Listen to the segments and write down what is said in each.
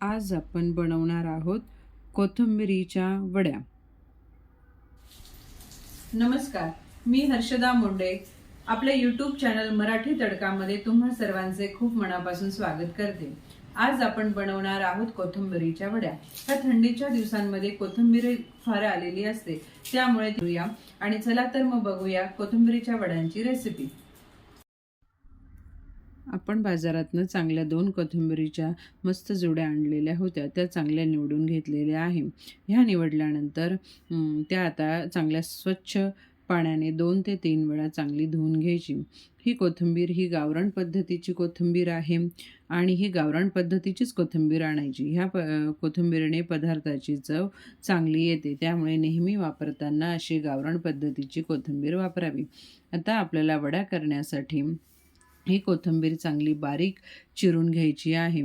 आज आपण बनवणार आहोत कोथिंबिरीच्या वड्या. नमस्कार मी हर्षदा मुंडे. आपल्या यूट्यूब चॅनल मराठी तडकामध्ये तुम्हा सर्वांचे खूप मनापासून स्वागत करते. आज आपण बनवणार आहोत कोथिंबिरीच्या वड्या. ह्या थंडीच्या दिवसांमध्ये कोथिंबीर फार आलेली असते त्यामुळे करूया आणि चला तर मग बघूया कोथिंबिरीच्या वड्यांची रेसिपी आपण बाजारातनं चांगल्या दोन कोथिंबीरीच्या मस्त जोड्या आणलेल्या होत्या त्या चांगल्या निवडून घेतलेल्या आहे. ह्या निवडल्यानंतर त्या आता चांगल्या स्वच्छ पाण्याने दोन ते तीन वेळा चांगली धुवून घ्यायची. ही कोथिंबीर ही गावरण पद्धतीची कोथिंबीर आहे आणि ही गावरण पद्धतीचीच कोथिंबीर आणायची. ह्या प कोथिंबीरने पदार्थाची चव चांगली येते. त्यामुळे नेहमी वापरताना अशी गावरण पद्धतीची कोथिंबीर वापरावी. आता आपल्याला वड्या करण्यासाठी ही कोथिंबीर चांगली बारीक चिरून घ्यायची आहे.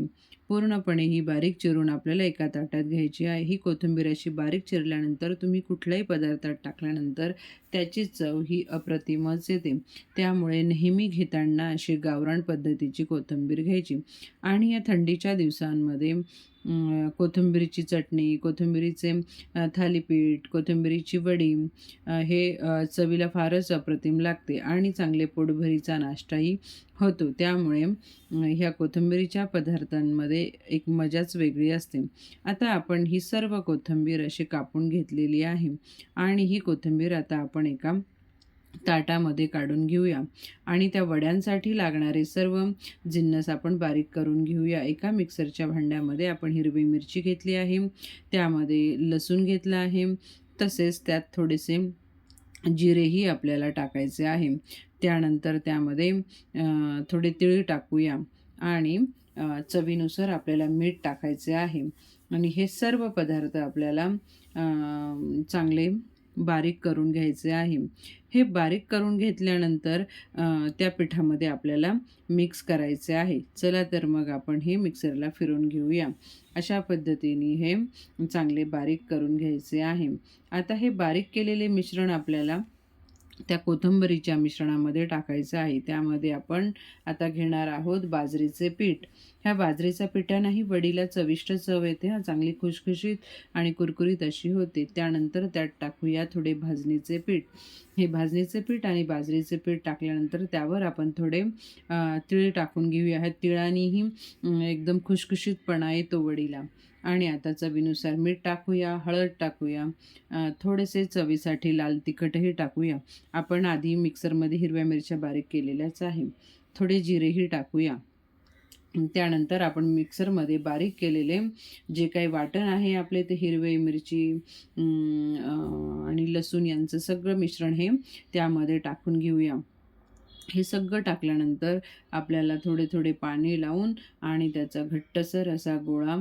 पूर्णपणे ही बारीक चिरून आपल्याला एका ताटात घ्यायची आहे. ही कोथिंबीर अशी बारीक चिरल्यानंतर तुम्ही कुठल्याही पदार्थात टाकल्यानंतर त्याची चव ही अप्रतिमच येते. त्यामुळे नेहमी घेताना अशी गावरान पद्धतीची कोथिंबीर घ्यायची. आणि या थंडीच्या दिवसांमध्ये कोथिंबीरीची चटणी कोथिंबीरीचे थालीपीठ कोथिंबीरीची वडी हे चवीला फारच अप्रतिम लागते आणि चांगले पोटभरीचा नाश्ताही होतो. त्यामुळे ह्या कोथिंबीरीच्या पदार्थांमध्ये एक मजाच वेगळी असते. आता आपण ही सर्व कोथिंबीर अशी कापून घेतलेली आहे आणि ही कोथिंबीर आता आपण एका ताटामध्ये काढून घेऊया. आणि त्या वड्यांसाठी लागणारे सर्व जिन्नस आपण बारीक करून घेऊया. एका मिक्सरच्या भांड्यामध्ये आपण हिरवी मिरची घेतली आहे. त्यामध्ये लसूण घेतला आहे. तसेच त्यात थोडेसे जिरेही आपल्याला टाकायचे आहे. त्यानंतर त्यामध्ये थोडे तिळ टाकूया. आणि चवीनुसार आपल्याला मीठ टाकायचे आहे. आणि हे सर्व पदार्थ आपल्याला चांगले बारीक करून घ्यायचे आहे. हे बारीक करून घेतल्यानंतर त्या पिठामध्ये आपल्याला मिक्स करायचे आहे. चला तर मग आपण हे मिक्सरला फिरून घेऊया. अशा पद्धतीने हे चांगले बारीक करून घ्यायचे आहे. आता हे बारीक केलेले मिश्रण आपल्याला त्या कोथिंबरीच्या मिश्रणामध्ये टाकायचं आहे. त्यामध्ये आपण आता घेणार आहोत बाजरीचे पीठ. ह्या बाजरीच्या पिठानंही वडीला चविष्ट चव येते. हा चांगली खुशखुशीत आणि कुरकुरीत अशी होते. त्यानंतर त्यात टाकूया थोडे भाजणीचे पीठ. हे भाजणीचे पीठ आणि बाजरीचे पीठ टाकल्यानंतर त्यावर आपण थोडे तिळ टाकून घेऊया. ह्या तिळानेही एकदम खुशखुशीतपणा येतो वडीला. आणि आता चवीनुसार मीठ टाकूया हळद टाकूया थोडेसे चवीसाठी लाल तिखटही टाकूया. आपण आधी मिक्सरमध्ये हिरव्या मिरच्या बारीक केलेल्याच आहे. थोडे जिरेही टाकूया. त्यानंतर आपण मिक्सरमध्ये बारीक केलेले जे काही वाटण आहे आपले ते हिरवे मिरची आणि लसूण यांचं सगळं मिश्रण हे त्यामध्ये टाकून घेऊया. हे सगळं टाकल्यानंतर आपल्याला थोडे थोडे पाणी लावून आणि त्याचा घट्टसर असा गोळा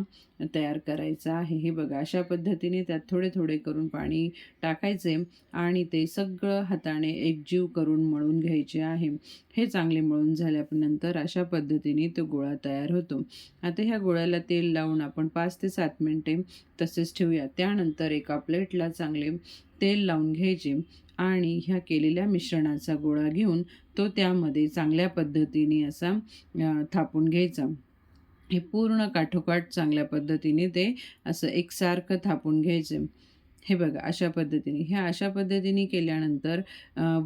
तयार करायचा आहे. हे बघा अशा पद्धतीने त्यात थोडे थोडे करून पाणी टाकायचे आणि ते सगळं हाताने एकजीव करून मळून घ्यायचे आहे. हे चांगले मळून झाल्यानंतर अशा पद्धतीने तो गोळा तयार होतो. आता ह्या गोळ्याला तेल लावून आपण पाच ते सात मिनटे तसेच ठेवूया. त्यानंतर एका प्लेटला चांगले तेल लावून घ्यायचे आणि ह्या केलेल्या मिश्रणाचा गोळा घेऊन तो त्यामध्ये चांगल्या पद्धतीने असा थापून घ्यायचा. हे पूर्ण काठोकाठ चांगल्या पद्धतीने ते असं एकसारखं थापून घ्यायचे. हे बघा अशा पद्धतीने. ह्या अशा पद्धतीने केल्यानंतर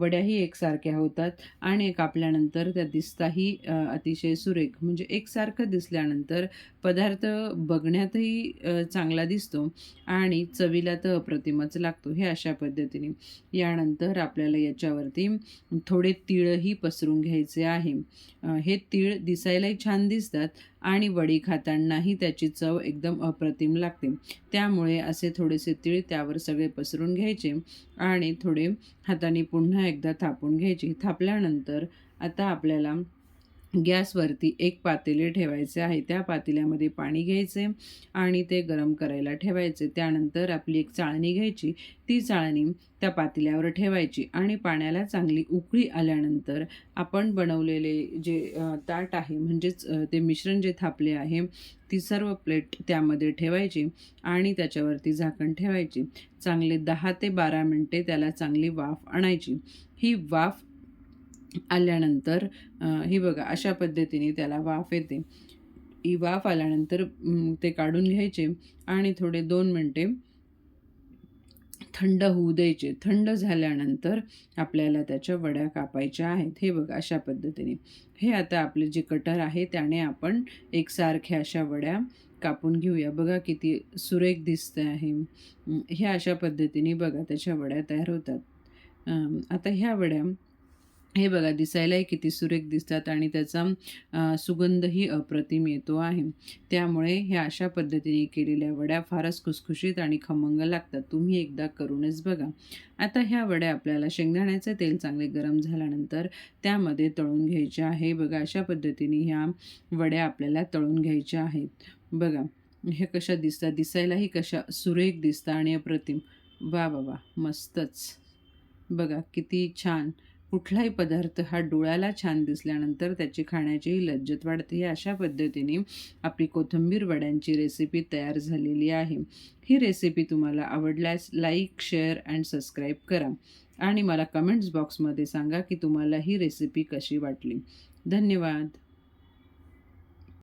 वड्याही एकसारख्या होतात आणि कापल्यानंतर त्या दिसताही अतिशय सुरेख. म्हणजे एकसारखं दिसल्यानंतर पदार्थ बघण्यातही चांगला दिसतो आणि चवीला तर अप्रतिमच लागतो. हे अशा पद्धतीने. यानंतर आपल्याला याच्यावरती थोडे तिळही पसरून घ्यायचे आहे. हे तिळ दिसायलाही छान दिसतात आणि वडी खातानाही त्याची चव एकदम अप्रतिम लागते. त्यामुळे असे थोडेसे तीळ त्यावर सगळे पसरून घ्यायचे आणि थोडे हाताने पुन्हा एकदा थापून घ्यायचे. थापल्यानंतर आता आपल्याला गॅसवरती एक पातेले ठेवायचे आहे. त्या पातेल्यामध्ये पाणी घ्यायचे आणि ते गरम करायला ठेवायचे. त्यानंतर आपली एक चाळणी घ्यायची. ती चाळणी त्या पातेल्यावर ठेवायची आणि पाण्याला चांगली उकळी आल्यानंतर आपण बनवलेले जे ताट आहे म्हणजेच ते मिश्रण जे थापले आहे ती सर्व प्लेट त्यामध्ये ठेवायची आणि त्याच्यावरती झाकण ठेवायची. चांगले दहा ते बारा मिनटे त्याला चांगली वाफ आणायची. ही वाफ आल्यानंतर ही बघा अशा पद्धतीने त्याला वाफ येते. ही वाफ आल्यानंतर ते काढून घ्यायचे आणि थोडे दोन मिनटे थंड होऊ द्यायचे. थंड झाल्यानंतर आपल्याला त्याच्या वड्या कापायच्या आहेत. हे बघा अशा पद्धतीने. हे आता आपले जे कटर आहे त्याने आपण एकसारख्या अशा वड्या कापून घेऊया. बघा किती सुरेख दिसते आहे. ह्या अशा पद्धतीने बघा त्याच्या वड्या तयार होतात. आता ह्या वड्या हे बघा दिसायलाही किती सुरेख दिसतात आणि त्याचा सुगंधही अप्रतिम येतो आहे. त्यामुळे ह्या अशा पद्धतीने केलेल्या वड्या फारच खुसखुशीत आणि खमंग लागतात. तुम्ही एकदा करूनच बघा. आता ह्या वड्या आपल्याला शेंगदाण्याचे तेल चांगले गरम झाल्यानंतर त्यामध्ये तळून घ्यायचे आहे. बघा अशा पद्धतीने ह्या वड्या आपल्याला तळून घ्यायच्या आहेत. बघा हे कशा दिसतात दिसायलाही कशा सुरेख दिसतात आणि अप्रतिम. वा वा वा मस्तच. बघा किती छान. कुठलाही पदार्थ हा डोळ्याला छान दिसल्यानंतर त्याची खाण्याचीही लज्जत वाढते. अशा पद्धतीने आपली कोथिंबीर वड्यांची रेसिपी तयार झालेली आहे. ही रेसिपी तुम्हाला आवडल्यास लाईक शेअर अँड सबस्क्राईब करा. आणि मला कमेंट्स बॉक्समध्ये सांगा की तुम्हाला ही रेसिपी कशी वाटली. धन्यवाद.